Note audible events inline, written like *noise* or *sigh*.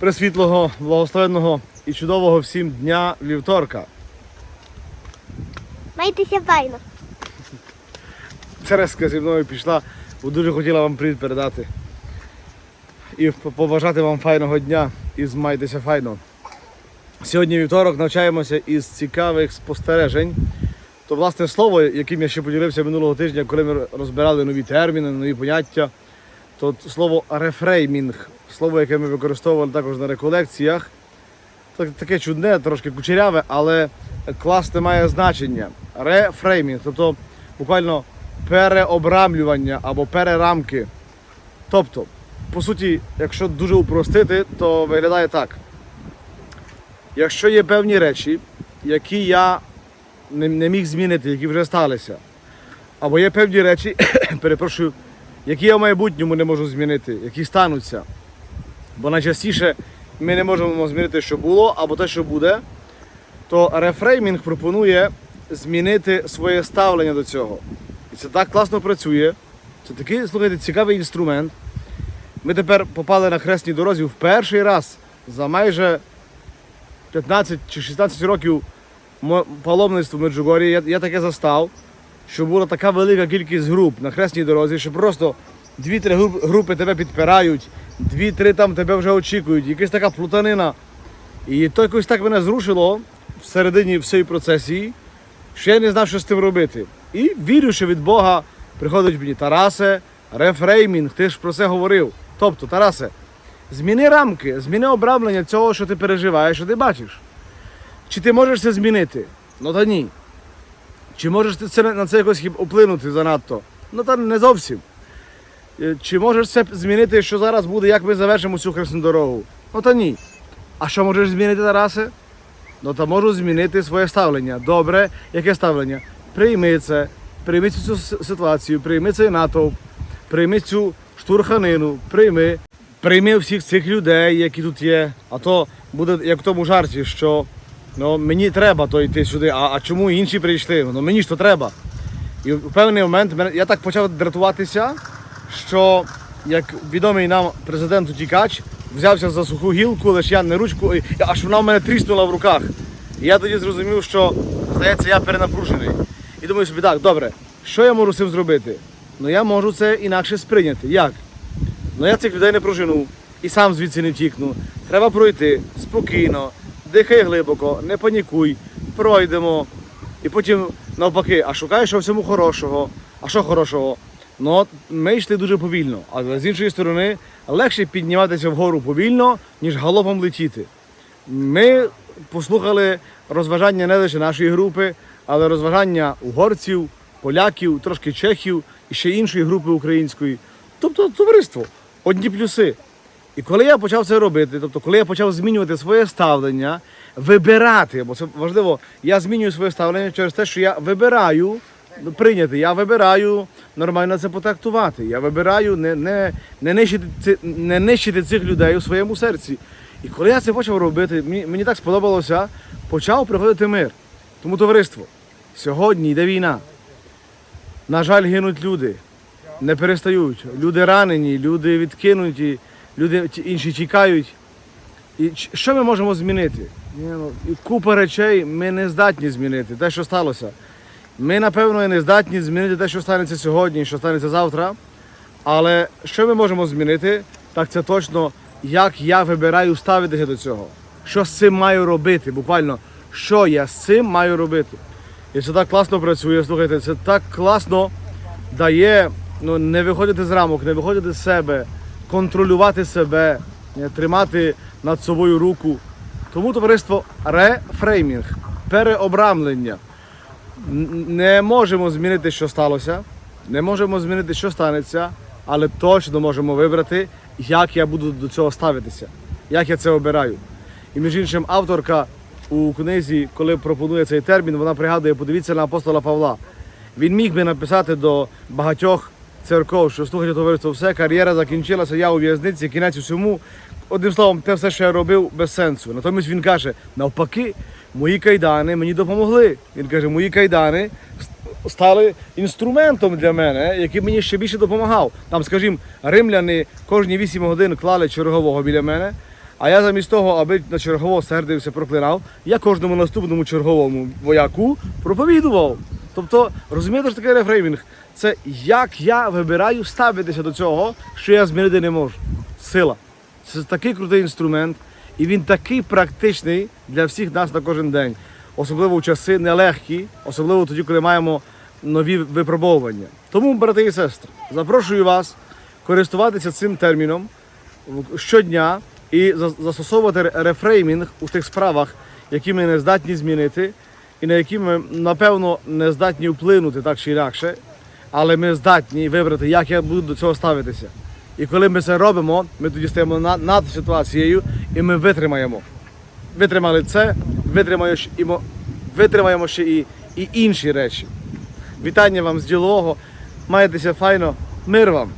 пресвітлого, благословенного і чудового всім дня вівторка. Майтеся файно. Тереска зі мною пішла, бо дуже хотіла вам привіт передати. І побажати вам файного дня і змайтеся файно. Сьогодні вівторок навчаємося із цікавих спостережень. То власне слово, яким я ще поділився минулого тижня, коли ми розбирали нові терміни, нові поняття, то слово рефреймінг, слово, яке ми використовували також на реколекціях, таке чудне, трошки кучеряве, але класне має значення. Рефреймінг, тобто буквально переобрамлювання або перерамки. Тобто, по суті, якщо дуже упростити, то виглядає так. Якщо є певні речі, які я не, міг змінити, які вже сталися, або є певні речі, *coughs* перепрошую, які я в майбутньому не можу змінити, які стануться. Бо найчастіше ми не можемо змінити, що було, або те, що буде, то рефреймінг пропонує змінити своє ставлення до цього. І це так класно працює. Це такий, слухайте, цікавий інструмент. Ми тепер попали на хресній дорозі в перший раз за майже 15 чи 16 років паломництва в Меджугорі. Я, я таке застав, що була така велика кількість груп на хресній дорозі, що просто дві-три групи тебе підпирають, дві-три там тебе вже очікують, якась така плутанина. І то якось так мене зрушило всередині всієї процесії, що я не знав, що з тим робити. І вірю, що від Бога приходить мені Тарасе, рефреймінг, ти ж про це говорив. Тобто, Тарасе, зміни рамки, зміни обрамлення цього, що ти переживаєш, що ти бачиш. Чи ти можеш це змінити? Ну та ні. Чи можеш ти на це якось вплинути занадто? Ну та не зовсім. Е, Чи можеш це змінити, що зараз буде, як ми завершимо цю хресну дорогу? Ну та ні. А що можеш змінити, Тарасе? Ну та можу змінити своє ставлення. Добре, яке ставлення? Прийми це, прийми цю ситуацію, прийми цей натовп, прийми цю штурханину, прийми. Прийми всіх цих людей, які тут є. А то буде як в тому жарті, що ну, мені треба то йти сюди, а, а чому інші прийшли? Ну мені ж то треба. І в певний момент я так почав дратуватися, що як відомий нам президент утікач взявся за суху гілку, лише я не ручку, аж вона в мене тріснула в руках. І я тоді зрозумів, що здається, я перенапружений. І думаю собі, так, добре, що я можу з цим зробити? Ну я можу це інакше сприйняти. Як? Ну я цих людей не прожену і сам звідси не втікну. Треба пройти спокійно, дихай глибоко, не панікуй, пройдемо. І потім навпаки, а шукай що всьому хорошого. А що хорошого? Ну, ми йшли дуже повільно, але з іншої сторони легше підніматися вгору повільно, ніж галопом летіти. Ми послухали розважання не лише нашої групи, але розважання угорців, поляків, трошки чехів і ще іншої групи української. Тобто товариство, одні плюси. І коли я почав це робити, тобто коли я почав змінювати своє ставлення, вибирати, бо це важливо, я змінюю своє ставлення через те, що я вибираю ну, прийняти, я вибираю нормально це потрактувати. Я вибираю не, не, не, нищити, не нищити цих людей у своєму серці. І коли я це почав робити, мені, мені так сподобалося, почав приходити мир. Тому товариство, сьогодні йде війна. На жаль, гинуть люди, не перестають. Люди ранені, люди відкинуті, люди інші тікають. І що ми можемо змінити? Ну, і купа речей ми не здатні змінити, те, що сталося. Ми, напевно, не здатні змінити те, що станеться сьогодні, що станеться завтра. Але що ми можемо змінити, так це точно, як я вибираю ставитися до цього. Що з цим маю робити? Буквально, що я з цим маю робити. І це так класно працює, слухайте, це так класно дає ну, не виходити з рамок, не виходити з себе, контролювати себе, е, тримати над собою руку. Тому товариство рефреймінг, переобрамлення. Не можемо змінити, що сталося, не можемо змінити, що станеться, але точно можемо вибрати, як я буду до цього ставитися, як я це обираю. І між іншим, авторка у книзі, коли пропонує цей термін, вона пригадує, подивіться на апостола Павла. Він міг би написати до багатьох церков, що слухайте товариство, все, кар'єра закінчилася, я у в'язниці, кінець усьому. Одним словом, те все, що я робив, без сенсу. Натомість він каже, навпаки, мої кайдани мені допомогли. Він каже, мої кайдани стали інструментом для мене, який мені ще більше допомагав. Там, скажімо, римляни кожні 8 годин клали чергового біля мене. А я замість того, аби на чергового сердився, проклинав, я кожному наступному черговому вояку проповідував. Тобто, розумієте, що таке рефреймінг? Це як я вибираю ставитися до цього, що я змінити не можу. Сила. Це такий крутий інструмент, і він такий практичний для всіх нас на кожен день. Особливо в часи нелегкі, особливо тоді, коли маємо нові випробовування. Тому, брати і сестри, запрошую вас користуватися цим терміном щодня і застосовувати рефреймінг у тих справах, які ми не здатні змінити, і на які ми, напевно, не здатні вплинути так чи інакше, але ми здатні вибрати, як я буду до цього ставитися. І коли ми це робимо, ми тоді стаємо на- над ситуацією і ми витримаємо. Витримали це, витримаємо, ще і і, інші речі. Вітання вам з ділового. Маєтеся файно. Мир вам!